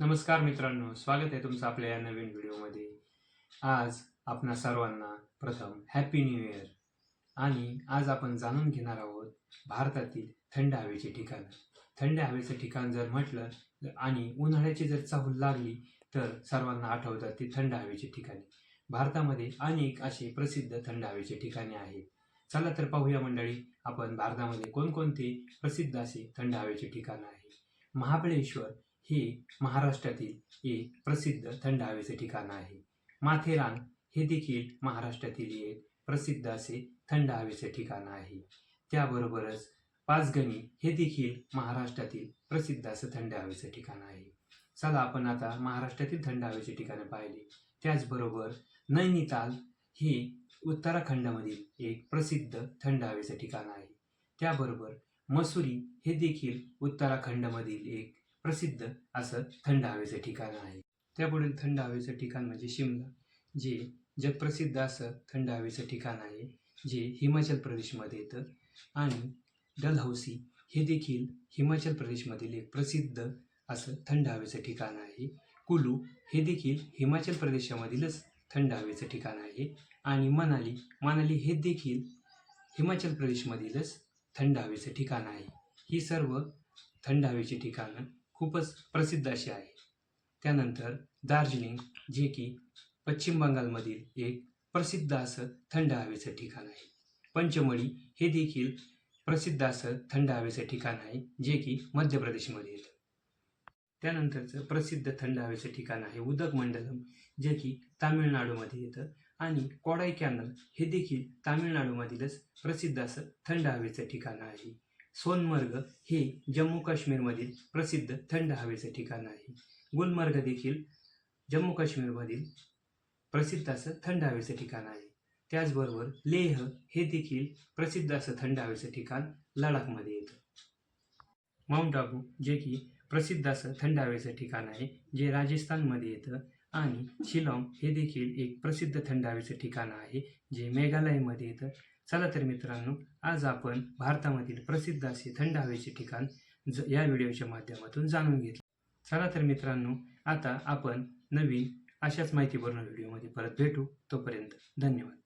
नमस्कार मित्रांनो स्वागत आहे तुमचं आपल्या या नवीन व्हिडिओमध्ये. आज आपणा सर्वांना प्रथम हॅपी न्यू इयर आणि आज आपण जाणून घेणार आहोत भारतातील थंड हवेचे ठिकाण. थंड हवेचं ठिकाण जर म्हटलं आणि उन्हाळ्याची जर चाहूल लागली तर सर्वांना आठवतात ती थंड हवेची ठिकाणे. भारतामध्ये अनेक असे प्रसिद्ध थंड हवेचे ठिकाणे आहेत. चला तर पाहूया मंडळी आपण भारतामध्ये कोणकोणते प्रसिद्ध असे थंड हवेचे ठिकाण आहे? महाबळेश्वर हे महाराष्ट्रातील एक प्रसिद्ध थंड हवेचे ठिकाण आहे. माथेरान हे देखील महाराष्ट्रातील एक प्रसिद्ध असे थंड हवेचे ठिकाण आहे. त्याबरोबरच पाचगणी हे देखील महाराष्ट्रातील प्रसिद्ध असं थंड हवेचं ठिकाण आहे. चला आपण आता महाराष्ट्रातील थंड हवेचे ठिकाणे पाहिले. त्याचबरोबर नैनिताल हे उत्तराखंडमधील एक प्रसिद्ध थंड हवेचं ठिकाण आहे. त्याबरोबर मसुरी हे देखील उत्तराखंडमधील एक प्रसिद्ध असं थंड हवेचं ठिकाण आहे. त्यापुढील थंड हवेचं ठिकाण म्हणजे शिमला जे जगप्रसिद्ध असं थंड हवेचं ठिकाण आहे जे हिमाचल प्रदेशमध्ये येतं. आणि डलहौसी हे देखील हिमाचल प्रदेशमधील एक प्रसिद्ध असं थंड हवेचं ठिकाण आहे. कुलू हे देखील हिमाचल प्रदेशामधीलच थंड हवेचं ठिकाण आहे. आणि मनाली मनाली हे देखील हिमाचल प्रदेशमधीलच थंड हवेचं ठिकाण आहे. ही सर्व थंड हवेची ठिकाणं खूपच प्रसिद्ध अशी आहे. त्यानंतर दार्जिलिंग जे की पश्चिम बंगालमधील एक प्रसिद्ध असं थंड हवेचं ठिकाण आहे. पंचमळी हे देखील प्रसिद्ध असं थंड हवेचं ठिकाण आहे जे की मध्य प्रदेशमध्ये येतं त्यानंतरचं प्रसिद्ध थंड हवेचं ठिकाण आहे उदक मंडलम जे की तामिळनाडूमध्ये येतं. आणि कोडाई कॅनल हे देखील तामिळनाडूमधीलच प्रसिद्ध असं थंड हवेचं ठिकाण आहे. सोनमर्ग हे जम्मू काश्मीरमधील प्रसिद्ध थंड हवेचं ठिकाण आहे. गुलमर्ग देखील जम्मू काश्मीरमधील प्रसिद्ध असं थंड हवेचं ठिकाण आहे. त्याचबरोबर लेह हे देखील प्रसिद्ध असं थंड हवेचं ठिकाण लडाखमध्ये येतं. माउंट आबू जे की प्रसिद्ध असं थंड हवेचं ठिकाण आहे जे राजस्थानमध्ये येतं. आणि शिलाँग हे देखील एक प्रसिद्ध थंड हवेचं ठिकाण आहे जे मेघालयमध्ये येतं. चला तर मित्रांनो आज आपण भारतामधील प्रसिद्ध असे थंड हवेचे ठिकाण ज या व्हिडिओच्या माध्यमातून जाणून घेतले. चला तर मित्रांनो आता आपण नवीन अशाच माहितीपूर्ण व्हिडिओमध्ये परत भेटू. तोपर्यंत धन्यवाद.